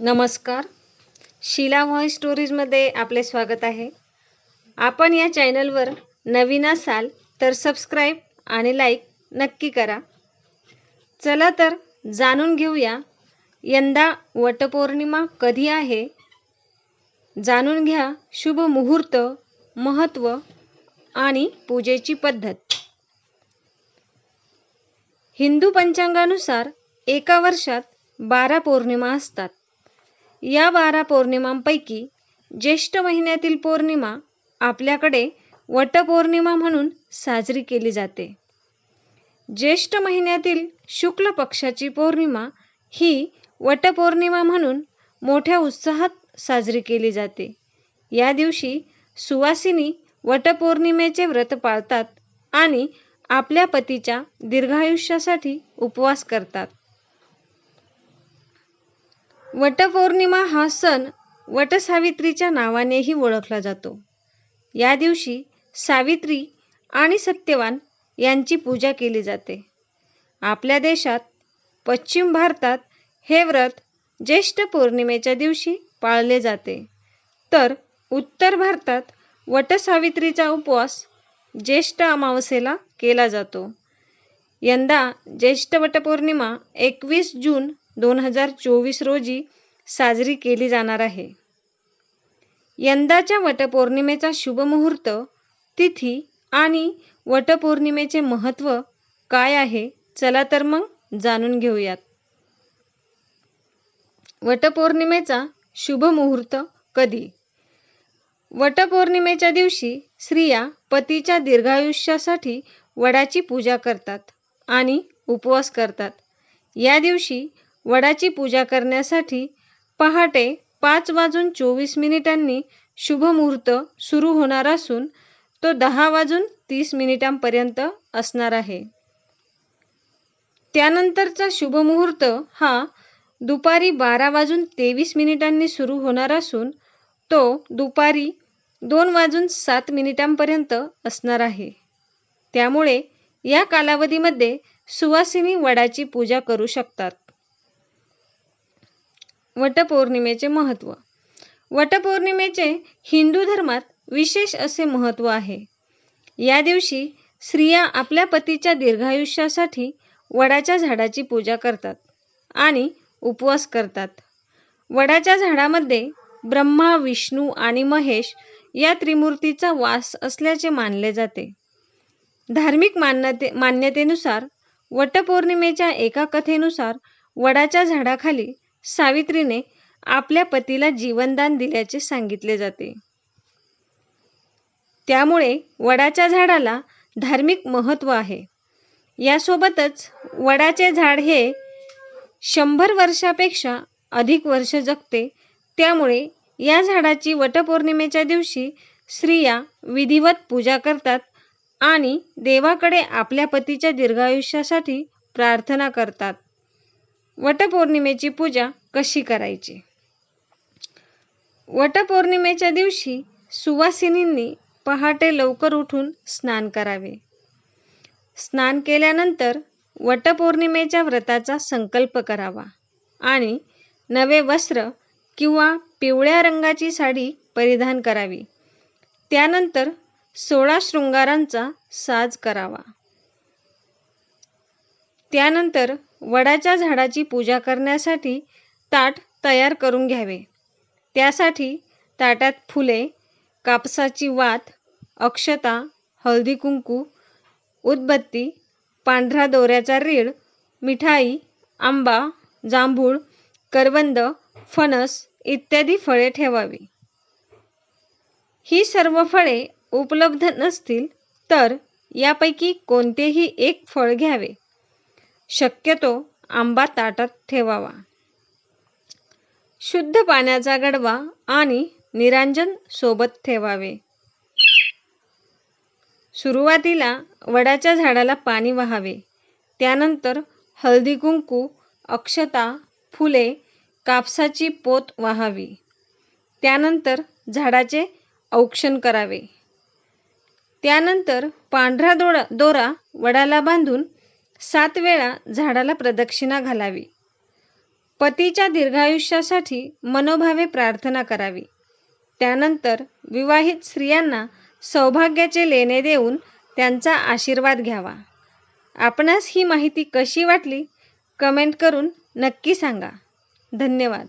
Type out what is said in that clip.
नमस्कार. शीला व्हॉइस स्टोरीजमध्ये आपले स्वागत आहे. आपण या चॅनलवर नवीन असाल तर सबस्क्राईब आणि लाईक नक्की करा. चला तर जाणून घेऊया यंदा वटपौर्णिमा कधी आहे? जाणून घ्या शुभ मुहूर्त महत्त्व आणि पूजेची पद्धत. हिंदू पंचांगानुसार एका वर्षात बारा पौर्णिमा असतात. या बारा पौर्णिमांपैकी ज्येष्ठ महिन्यातील पौर्णिमा आपल्याकडे वटपौर्णिमा म्हणून साजरी केली जाते. ज्येष्ठ महिन्यातील शुक्ल पक्षाची पौर्णिमा ही वटपौर्णिमा म्हणून मोठ्या उत्साहात साजरी केली जाते. या दिवशी सुवासिनी वटपौर्णिमेचे व्रत पाळतात आणि आपल्या पतीच्या दीर्घायुष्यासाठी उपवास करतात. वटपौर्णिमा हा सण वटसावित्रीच्या नावानेही ओळखला जातो. या दिवशी सावित्री आणि सत्यवान यांची पूजा केली जाते. आपल्या देशात पश्चिम भारतात हे व्रत ज्येष्ठ पौर्णिमेच्या दिवशी पाळले जाते. तर उत्तर भारतात वटसावित्रीचा उपवास ज्येष्ठ अमावस्येला केला जातो. यंदा ज्येष्ठ वटपौर्णिमा एकवीस जून दोन हजार चोवीस रोजी साजरी केली जाणार आहे. यंदाच्या वटपौर्णिमेचा शुभमुहूर्त तिथी आणि वटपौर्णिमेचे महत्त्व काय आहे चला तर मग जाणून घेऊयात. वटपौर्णिमेचा शुभ मुहूर्त कधी? वटपौर्णिमेच्या दिवशी स्त्रिया पतीच्या दीर्घायुष्यासाठी वडाची पूजा करतात आणि उपवास करतात. या दिवशी वडाची पूजा करण्यासाठी पहाटे पाच वाजून चोवीस मिनिटांनी शुभमुहूर्त सुरू होणार असून तो दहा वाजून तीस मिनिटांपर्यंत असणार आहे. त्यानंतरचा शुभमुहूर्त हा दुपारी बारा वाजून तेवीस मिनिटांनी सुरू होणार असून तो दुपारी दोन वाजून सात मिनिटांपर्यंत असणार आहे. त्यामुळे या कालावधीमध्ये सुवासिनी वडाची पूजा करू शकतात. वटपौर्णिमेचे महत्त्व वटपौर्णिमेचे हिंदू धर्मात विशेष असे महत्त्व आहे. या दिवशी स्त्रिया आपल्या पतीच्या दीर्घायुष्यासाठी वडाच्या झाडाची पूजा करतात आणि उपवास करतात. वडाच्या झाडामध्ये ब्रह्मा विष्णू आणि महेश या त्रिमूर्तीचा वास असल्याचे मानले जाते. धार्मिक मान्यते मान्यतेनुसार वटपौर्णिमेच्या एका कथेनुसार वडाच्या झाडाखाली सावित्रीने आपल्या पतीला जीवनदान दिल्याचे सांगितले जाते. त्यामुळे वडाच्या झाडाला धार्मिक महत्त्व आहे. यासोबतच वडाचे झाड हे शंभर वर्षापेक्षा अधिक वर्ष जगते. त्यामुळे या झाडाची वटपौर्णिमेच्या दिवशी स्त्रिया विधिवत पूजा करतात आणि देवाकडे आपल्या पतीच्या दीर्घायुष्यासाठी प्रार्थना करतात. वटपौर्णिमेची पूजा कशी करायची? वटपौर्णिमेच्या दिवशी सुवासिनींनी पहाटे लवकर उठून स्नान करावे. स्नान केल्यानंतर वटपौर्णिमेच्या व्रताचा संकल्प करावा आणि नवे वस्त्र किंवा पिवळ्या रंगाची साडी परिधान करावी. त्यानंतर सोळा शृंगारांचा साज करावा. त्यानंतर वडाच्या झाडाची पूजा करण्यासाठी ताट तयार करून घ्यावे. त्यासाठी ताटात फुले कापसाची वात अक्षता हळदी कुंकू उदबत्ती पांढरा दोऱ्याचा रीळ मिठाई आंबा जांभूळ करवंद फणस इत्यादी फळे ठेवावी. ही सर्व फळे उपलब्ध नसतील तर यापैकी कोणतेही एक फळ घ्यावे. शक्यतो आंबा ताटात ठेवावा. शुद्ध पाण्याचा गडवा आणि निरांजन सोबत ठेवावे. सुरुवातीला वडाच्या झाडाला पाणी वहावे. त्यानंतर हळदी कुंकू अक्षता फुले कापसाची पोत वाहावी. त्यानंतर झाडाचे औक्षण करावे. त्यानंतर पांढरा दोरा दोरा वडाला बांधून सात वेळा झाडाला प्रदक्षिणा घालावी. पतीच्या दीर्घायुष्यासाठी मनोभावे प्रार्थना करावी. त्यानंतर विवाहित स्त्रियांना सौभाग्याचे लेणे देऊन त्यांचा आशीर्वाद घ्यावा. आपणास ही माहिती कशी वाटली? कमेंट करून नक्की सांगा. धन्यवाद.